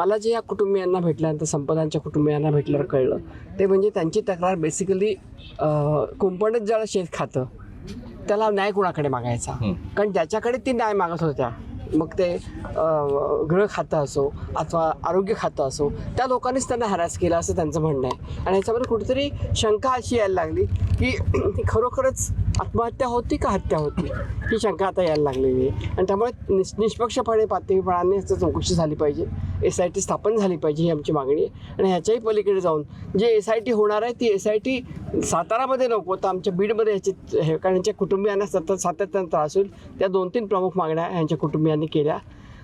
मला जे या कुटुंबियांना भेटल्यानंतर संपदांच्या कुटुंबियांना भेटल्यावर कळलं. ते म्हणजे त्यांची तक्रार बेसिकली कुंपणच ज्याला शेत खातं त्याला न्याय कुणाकडे मागायचा? कारण ज्याच्याकडे ती न्याय मागत होत्या मग ते गृह खातं असो अथवा आरोग्य खातं असो त्या लोकांनीच त्यांना हॅरास केला असं त्यांचं म्हणणं आहे. आणि ह्याच्यामध्ये कुठेतरी शंका अशी यायला लागली की खरोखरच आत्महत्या होती का हत्या होती? ही शंका आता यायला लागलेली आहे. आणि त्यामुळे निष निष्पक्षपणे पातळीपणाने चौकशी झाली पाहिजे. एस आय टी स्थापन झाली पाहिजे ही आमची मागणी आहे. आणि ह्याच्याही पलीकडे जाऊन जे एस आय टी होणार आहे ती एस आय टी सातारामध्ये नको. तर आमच्या बीडमध्ये ह्याची हे कारण यांच्या कुटुंबियांना सतत सातत्यानं त्रास होईल. त्या दोन तीन प्रमुख मागण्या ह्यांच्या कुटुंबियांनी केल्या.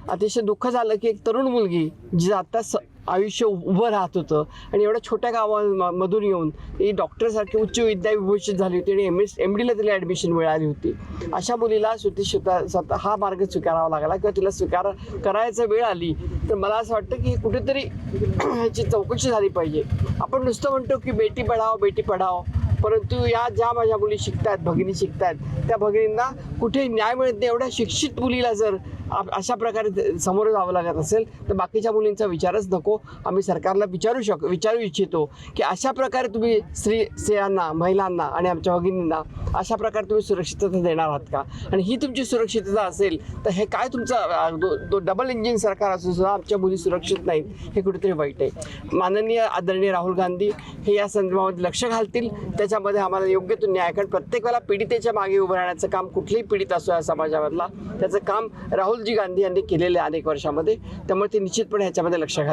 अतिशय दुःख झालं की एक तरुण मुलगी जी आता स आयुष्य उभं राहत होतं. आणि एवढ्या छोट्या गावामधून येऊन ती डॉक्टरसारखी उच्च विद्याविभूषित झाली होती आणि एम एस एम डीला तिला ॲडमिशन मिळाली होती. अशा मुलीला सुटी स्वतः स्वतः हा मार्ग स्वीकारावा लागला किंवा तिला स्वीकार करायचा वेळ आली तर मला असं वाटतं की कुठेतरी ह्याची चौकशी झाली पाहिजे. आपण नुसतं म्हणतो की बेटी पढाओ बेटी पढाओ. परंतु या ज्या माझ्या मुली शिकतात भगिनी शिकतात त्या भगिनींना कुठे न्याय मिळत नाही एवढ्या शिक्षित मुलीला जर अशा प्रकारे समोर जावं लागत असेल तर बाकीच्या मुलींचा विचारच नको. आम्ही सरकारला विचारू शक विचारू इच्छितो की अशा प्रकारे तुम्ही स्त्री स्त्रियांना महिलांना आणि आमच्या भगिनींना अशा प्रकारे तुम्ही सुरक्षितता देणार आहात का? आणि ही तुमची सुरक्षितता असेल तर हे काय तुमचं दो- डबल इंजिन सरकार असून सुद्धा आमच्या मुली सुरक्षित नाहीत हे कुठेतरी वाईट आहे. माननीय आदरणीय राहुल गांधी हे या संदर्भामध्ये लक्ष घालतील. त्याच्यामध्ये आम्हाला योग्य तो न्याय कारण प्रत्येक वेळेला पीडितेच्या मागे उभं राहण्याचं काम कुठलेही पीडित असो या समाजामधला त्याचं काम राहुलजी गांधी यांनी केलेलं आहे अनेक वर्षामध्ये. त्यामुळे ते निश्चितपणे ह्याच्यामध्ये लक्ष घाल